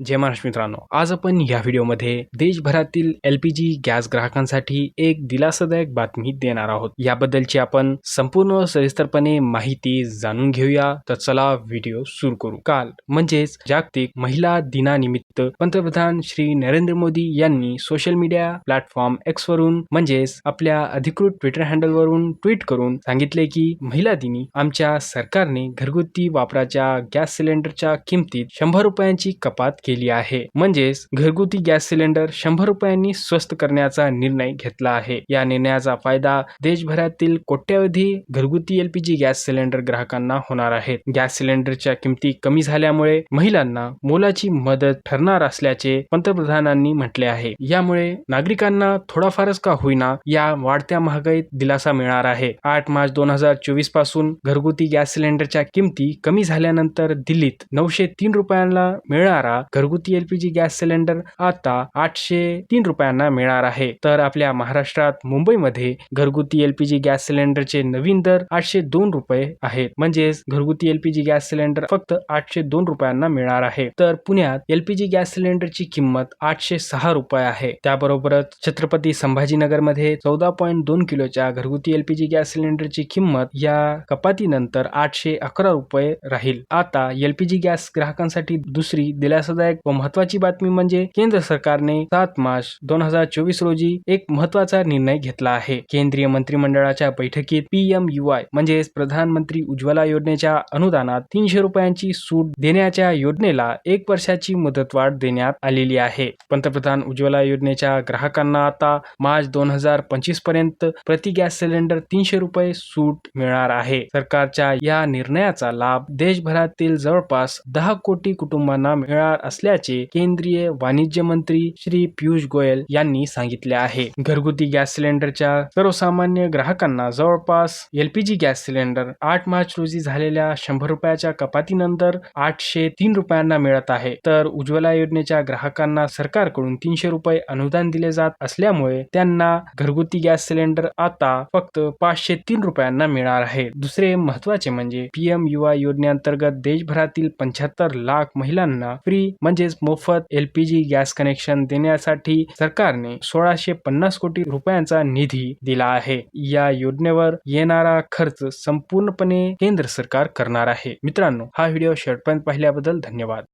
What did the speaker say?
जय महाराष्ट्र मित्रांनो आज आपण या व्हिडिओमध्ये देशभरातील एल पी जी गॅस ग्राहकांसाठी एक दिलासादायक बातमी देणार आहोत. याबद्दलची आपण संपूर्ण सविस्तरपणे माहिती जाणून घेऊया. तर चला व्हिडिओ सुरू करू. काल म्हणजेच जागतिक महिला दिनानिमित्त पंतप्रधान श्री नरेंद्र मोदी यांनी सोशल मीडिया प्लॅटफॉर्म एक्स वरून म्हणजेच आपल्या अधिकृत ट्विटर हँडल वरून ट्विट करून सांगितले की महिला दिनी आमच्या सरकारने घरगुती वापराच्या गॅस सिलेंडरच्या किमतीत शंभर रुपयांची कपात केली आहे. म्हणजेच घरगुती गॅस सिलेंडर शंभर रुपयांनी स्वस्त करण्याचा निर्णय घेतला आहे. या निर्णयाचा फायदा देशभरातील कोट्यावधी घरगुती एलपीजी गॅस सिलेंडर ग्राहकांना होणार आहेत गॅस सिलेंडरच्या किमती कमी झाल्यामुळे महिलांना मोलाची मदत ठरणार असल्याचे पंतप्रधानांनी म्हटले आहे. यामुळे नागरिकांना थोडाफारच का होईना या वाढत्या महागाईत दिलासा मिळणार आहे. आठ मार्च दोन हजार चोवीसपासून घरगुती गॅस सिलेंडरच्या किमती कमी झाल्यानंतर दिल्लीत नऊशे तीन रुपयांना मिळणारा घरगुती एलपीजी गॅस सिलेंडर आता आठशे तीन रुपयांना मिळणार आहे. तर आपल्या महाराष्ट्रात मुंबईमध्ये घरगुती एलपीजी गॅस सिलेंडरचे नवीन दर आठशे दोन रुपये आहेत. म्हणजेच घरगुती एलपीजी गॅस सिलेंडर फक्त आठशे दोन रुपयांना मिळणार आहे. तर पुण्यात एलपीजी गॅस सिलेंडरची किंमत आठशे सहा रुपये आहे. त्याबरोबरच छत्रपती संभाजीनगरमध्ये चौदा पॉईंट दोन किलोच्या घरगुती एलपीजी गॅस सिलेंडरची किंमत या कपातीनंतर आठशे अकरा रुपये राहील. आता एलपीजी गॅस ग्राहकांसाठी दुसरी दिलासादायक व महत्वाची बातमी म्हणजे केंद्र सरकारने सात मार्च दोन हजार चोवीस रोजी एक महत्त्वाचा निर्णय घेतला आहे. केंद्रीय मंत्रिमंडळाच्या बैठकीत पीएम युआय म्हणजेच प्रधानमंत्री उज्ज्वला योजनेच्या अनुदानात तीनशे रुपयांची सूट देण्याच्या योजनेला एक वर्षाची मुदतवाढ देण्यात आलेली आहे. पंतप्रधान उज्ज्वला योजनेच्या ग्राहकांना आता मार्च दोन हजार पंचवीसपर्यंत प्रति गॅस सिलेंडर तीनशे रुपये सूट मिळणार आहे. सरकारच्या या निर्णयाचा लाभ देशभरातील जवळपास दहा कोटी कुटुंबांना मिळणार असल्याचे केंद्रीय वाणिज्य मंत्री श्री पियुष गोयल यांनी सांगितले आहे. घरगुती गॅस सिलेंडरच्या सर्वसामान्य ग्राहकांना जवळपास एलपीजी गॅस सिलेंडर आठ मार्च रोजी झालेल्या शंभर रुपयाच्या कपातीनंतर आठशे तीन रुपयांना मिळत आहे. तर उज्ज्वला योजनेच्या ग्राहकांना सरकारकडून तीनशे रुपये अनुदान दिले जात असल्यामुळे त्यांना घरगुती गॅस सिलेंडर आता फक्त पाचशे तीन रुपयांना मिळणार आहे. दुसरे महत्त्वाचे म्हणजे पीएम युवा योजनेअंतर्गत देशभरातील पंच्याहत्तर लाख महिलांना फ्री म्हणजेच मोफत एलपीजी गॅस कनेक्शन देण्यासाठी सरकारने सोळाशे पन्नास कोटी रुपयांचा निधी दिला आहे. या योजनेवर येणारा खर्च संपूर्णपणे केंद्र सरकार करणार आहे. मित्रांनो हा व्हिडिओ शेवटपर्यंत पाहिल्याबद्दल धन्यवाद.